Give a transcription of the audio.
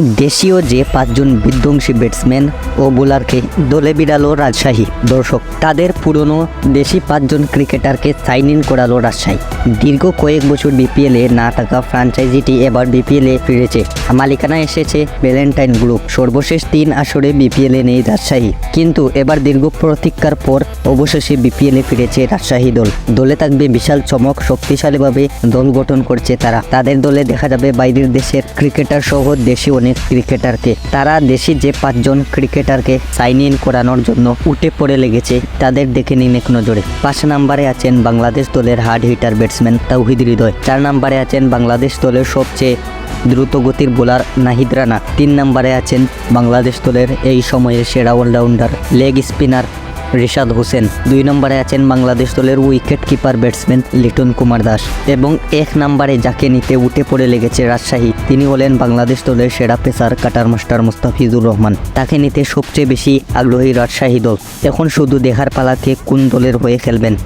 দেশীয় যে পাঁচজন বিধ্বংসী ব্যাটসম্যান ও বোলারকে দলে বিড়ালো রাজশাহী দর্শক, তাদের পুরনো দেশি পাঁচজন ক্রিকেটারকে সাইন ইন করালো রাজশাহী। দীর্ঘ কয়েক বছর বিপিএলে না থাকা ফ্রাঞ্চাইজিটি এবার বিপিএলে ফিরেছে। মালিকানা এসেছে ভ্যালেন্টাইন গ্রুপ সর্বশেষ তিন আসরে বিপিএলে নেই রাজশাহী। কিন্তু এবার দীর্ঘ প্রতীক্ষার পর অবশেষে বিপিএলে ফিরেছে রাজশাহী দল। দলে থাকবে বিশাল চমক, শক্তিশালীভাবে দল গঠন করছে তারা। তাদের দলে দেখা যাবে বাইরের দেশের ক্রিকেটার সহ দেশি অনেক ক্রিকেটারকে। তারা দেশি যে পাঁচজন ক্রিকেটারকে সাইন ইন করানোর জন্য উঠে পড়ে লেগেছে, তাদের দেখে নিন এক নজরে। পাঁচ নাম্বারে আছেন বাংলাদেশ দলের hard hitter batsman Towhid Hridoy. চার নাম্বারে আছেন বাংলাদেশ দলের সবচেয়ে দ্রুতগতির বোলার নাহিদ রানা। তিন নম্বরে আছেন বাংলাদেশ দলের এই সময়ের সেরা allrounder leg spinner Rishad Hossain. দুই নম্বরে আছেন বাংলাদেশ দলের wicket keeper batsman Litton Kumar Das এবং এক নম্বরে যাকে নিতে উঠে পড়ে লেগেছে রাজশাহী, তিনি হলেন বাংলাদেশ দলের সেরা pacer, cutter master Mustafizur Rahman. তাকে নিতে সবচেয়ে বেশি আগ্রহী রাজশাহী দল। এখন শুধু দেখার পালাকে কোন দলের হয়ে খেলবেন?